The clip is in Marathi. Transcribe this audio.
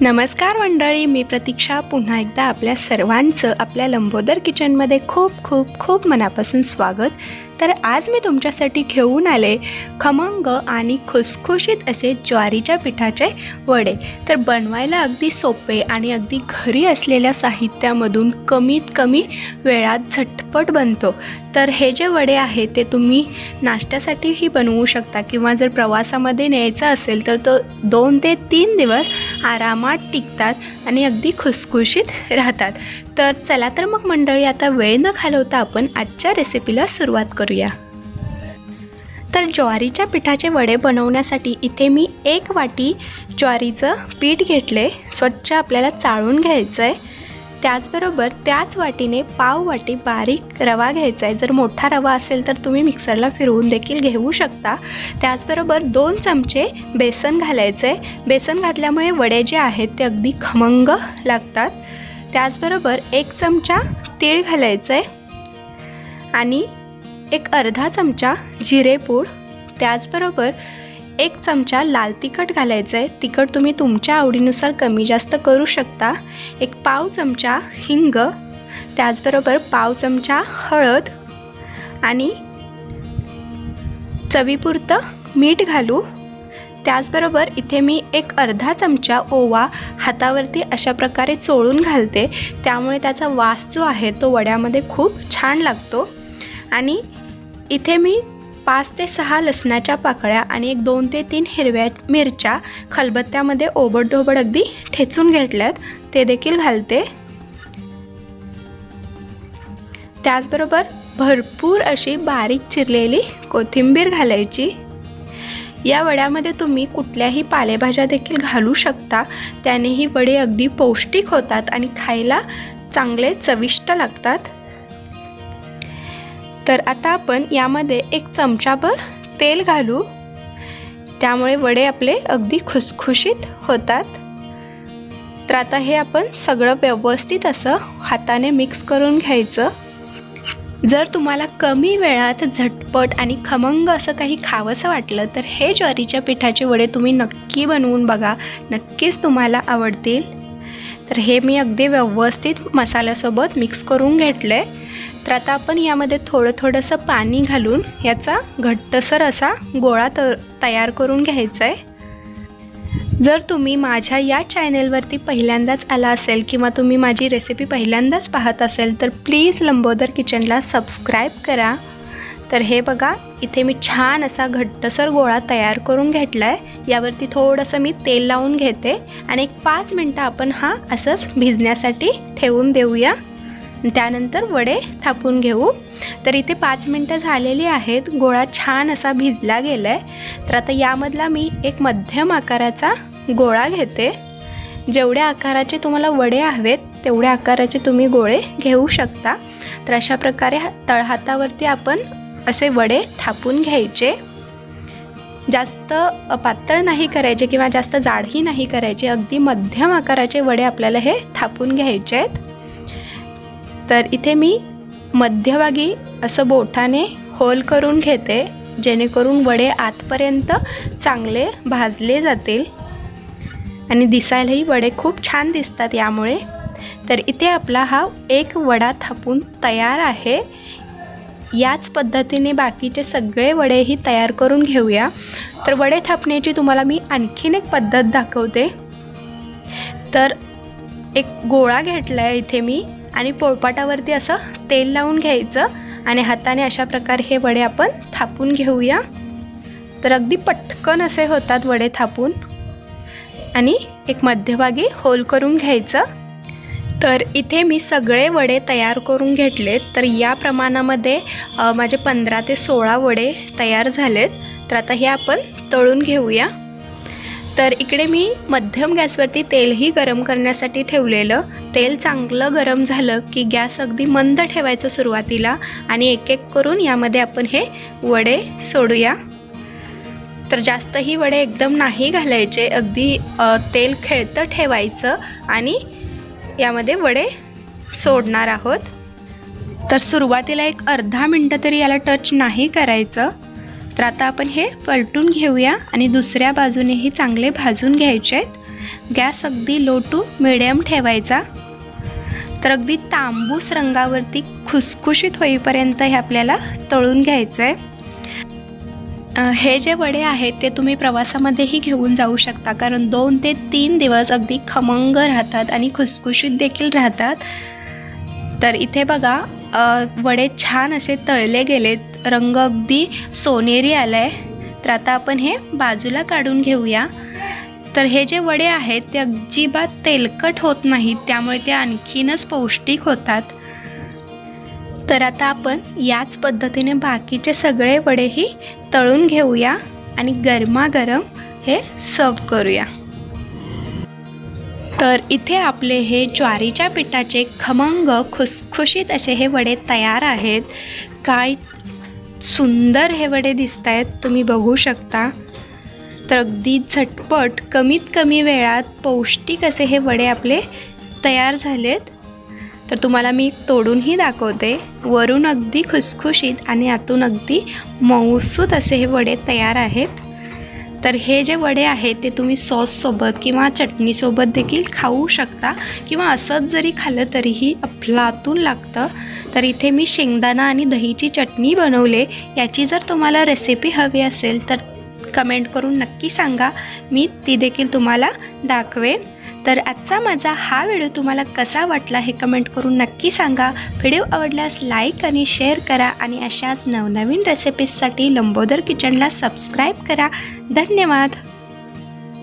नमस्कार मंडळी मी प्रतीक्षा. पुन्हा एकदा आपल्या सर्वांचं आपल्या लंबोदर किचनमध्ये खूप खूप खूप मनापासून स्वागत. तर आज मी तुमच्यासाठी घेऊन आले खमंग आणि खुसखुशीत असे ज्वारीच्या पिठाचे वडे. तर बनवायला अगदी सोपे आणि अगदी घरी असलेल्या साहित्यामधून कमीत कमी वेळात झटपट बनतो. तर हे जे वडे आहेत ते तुम्ही नाश्त्यासाठीही बनवू शकता किंवा जर प्रवासामध्ये न्यायचं असेल तर तो दोन ते तीन दिवस आरामात टिकतात आणि अगदी खुसखुशीत राहतात. तर चला तर मग मंडळी आता वेळ न घालवता आपण आजच्या रेसिपीला सुरुवात करूया. तर ज्वारीच्या पिठाचे वडे बनवण्यासाठी इथे मी एक वाटी ज्वारीचं पीठ घेतले. स्वच्छ आपल्याला चाळून घ्यायचं आहे त्याचबरोबर त्याच वाटीने पाव वाटी बारीक रवा घ्यायचा आहे जर मोठा रवा असेल तर तुम्ही मिक्सरला फिरवून देखील घेऊ शकता. त्याचबरोबर दोन चमचे बेसन घालायचे बेसन घातल्यामुळे वडे जे आहेत ते अगदी खमंग लागतात. त्याचबरोबर एक चमचा तीळ घालायचं आहे आणि एक अर्धा चमचा जिरेपूड त्याचबरोबर एक चमचा लाल तिखट घालायचं आहे तिखट तुम्ही तुमच्या आवडीनुसार कमी जास्त करू शकता. एक पाव चमचा हिंग त्याचबरोबर पाव चमचा हळद आणि चवीपुरतं मीठ घालू. त्याचबरोबर इथे मी एक अर्धा चमचा ओवा हातावरती अशा प्रकारे चोळून घालते. त्यामुळे त्याचा वास जो आहे तो वड्यामध्ये खूप छान लागतो. आणि इथे मी पाच ते सहा लसणाच्या पाकळ्या आणि एक दोन ते तीन हिरव्या मिरच्या खलबत्त्यामध्ये ओबडधोबड अगदी ठेचून घेतल्यात. ते देखील घालते. त्याचबरोबर भरपूर अशी बारीक चिरलेली कोथिंबीर घालायची. या वड्यामध्ये तुम्ही कुठल्याही पालेभाज्या देखील घालू शकता. त्याने ही वडे अगदी पौष्टिक होतात आणि खायला चांगले चविष्ट लागतात. तर आता आपण यामध्ये एक चमचाभर तेल घालू. त्यामुळे वडे आपले अगदी खुसखुशीत होतात. तर आता हे आपण सगळं व्यवस्थित असं हाताने मिक्स करून घ्यायचं. जर तुम्हाला कमी वेळात झटपट आणि खमंग असं काही खावंसं वाटलं तर हे ज्वारीच्या पिठाचे वडे तुम्ही नक्की बनवून बघा. नक्कीच तुम्हाला आवडतील. तर हे मी अगदी व्यवस्थित मसाल्यासोबत मिक्स करून घेतलं आहे तर आता आपण यामध्ये थोडं थोडंसं पाणी घालून याचा घट्टसर असा गोळा त तयार करून घ्यायचा आहे जर तुम्ही माझ्या या चॅनेलवरती पहिल्यांदाच आला असेल किंवा तुम्ही माझी रेसिपी पहिल्यांदाच पाहत असेल तर प्लीज लंबोदर किचनला सबस्क्राईब करा. तर हे बघा इथे मी छान असा घट्टसर गोळा तयार करून घेतला आहे यावरती थोडंसं मी तेल लावून घेते आणि एक पाच मिनटं आपण हा असंच भिजण्यासाठी ठेवून देऊया. त्यानंतर वडे थापून घेऊ. तर इथे पाच मिनटं झालेली आहेत गोळा छान असा भिजला गेला आहे तर आता यामधला मी एक मध्यम आकाराचा गोळा घेते. जेवढ्या आकाराचे तुम्हाला वडे हवेत तेवढ्या आकाराचे तुम्ही गोळे घेऊ शकता. तर अशा प्रकारे तळहातावरती आपण असे वडे थापून घ्यायचे. जास्त पातळ नाही करायचे किंवा जास्त जाडही नाही करायचे अगदी मध्यम आकाराचे वडे आपल्याला हे थापून घ्यायचे आहेत. तर इथे मी मध्यभागी असं बोटाने होल करून घेते जेणेकरून वडे आतपर्यंत चांगले भाजले जातील. आणि दिसायलाही वडे खूप छान दिसतात यामुळे. तर इथे आपला हा एक वडा थापून तयार आहे. याच पद्धतीने बाकीचे सगळे वडेही तयार करून घेऊया. तर वडे थापण्याची तुम्हाला मी आणखीन एक पद्धत दाखवते. तर एक गोळा घेतला आहे इथे मी आणि पोळपाटावरती असं तेल लावून घ्यायचं आणि हाताने अशा प्रकारे हे वडे आपण थापून घेऊया. तर अगदी पटकन असे होतात वडे थापून. आणि एक मध्यभागी होल करून घ्यायचं. तर इथे मी सगळे वडे तयार करून घेतलेत. तर या प्रमाणामध्ये माझे पंधरा ते सोळा वडे तयार झालेत. तर आता हे आपण तळून घेऊया. तर इकडे मी मध्यम गॅसवरती तेलही गरम करण्यासाठी ठेवलेलं. तेल चांगलं गरम झालं की गॅस अगदी मंद ठेवायचं सुरुवातीला आणि एक एक करून यामध्ये आपण हे वडे सोडूया. तर जास्तही वडे एकदम नाही घालायचे. अगदी तेल खेळतं ठेवायचं आणि यामध्ये वडे सोडणार आहोत. तर सुरुवातीला एक अर्धा मिनटं तरी याला टच नाही करायचं. तर आता आपण हे पलटून घेऊया आणि दुसऱ्या बाजूनेही चांगले भाजून घ्यायचे आहेत. गॅस अगदी लो टू मिडियम ठेवायचा. तर अगदी तांबूस रंगावरती खुसखुशीत होईपर्यंत हे आपल्याला तळून घ्यायचं आहे हे जे वडे आहेत ते तुम्ही प्रवासामध्येही घेऊन जाऊ शकता. कारण दोन ते तीन दिवस अगदी खमंग राहतात आणि खुसखुशीत देखील राहतात. तर इथे बघा वडे छान असे तळले गेलेत. रंग अगदी सोनेरी आला आहे तर आता आपण हे बाजूला काढून घेऊया. तर हे जे वडे आहेत ते अजिबात तेलकट होत नाहीत. त्यामुळे ते आणखीनच पौष्टिक होतात. तर आता आपण याच पद्धतीने बाकीचे सगळे वडेही तळून घेऊया आणि गरमागरम हे सर्व करूया. तर इथे आपले हे ज्वारीच्या पिठाचे खमंग खुसखुशीत असे हे वडे तयार आहेत. काय सुंदर हे वडे दिसत आहेत तुम्ही बघू शकता. तर अगदी झटपट कमीत कमी वेळात पौष्टिक असे हे वडे आपले तयार झालेत. तर तुम्हाला मी तोडूनही दाखवते. वरून अगदी खुसखुशीत आणि आतून अगदी मऊसूत असे हे वडे तयार आहेत. तर हे जे वडे आहेत ते तुम्ही सॉससोबत किंवा चटणीसोबत देखील खाऊ शकता किंवा असंच जरी खाल्लं तरीही अफलातून लागतं. तर इथे मी शेंगदाणा आणि दहीची चटणी बनवले. याची जर तुम्हाला रेसिपी हवी असेल तर कमेंट करून नक्की सांगा. मी ती देखील तुम्हाला दाखवेन. तर आजचा माझा हा व्हिडिओ तुम्हाला कसा वाटला हे कमेंट करून नक्की सांगा. व्हिडिओ आवडल्यास लाईक आणि शेअर करा आणि अशाच नवनवीन रेसिपीजसाठी लंबोदर किचनला सबस्क्राईब करा. धन्यवाद.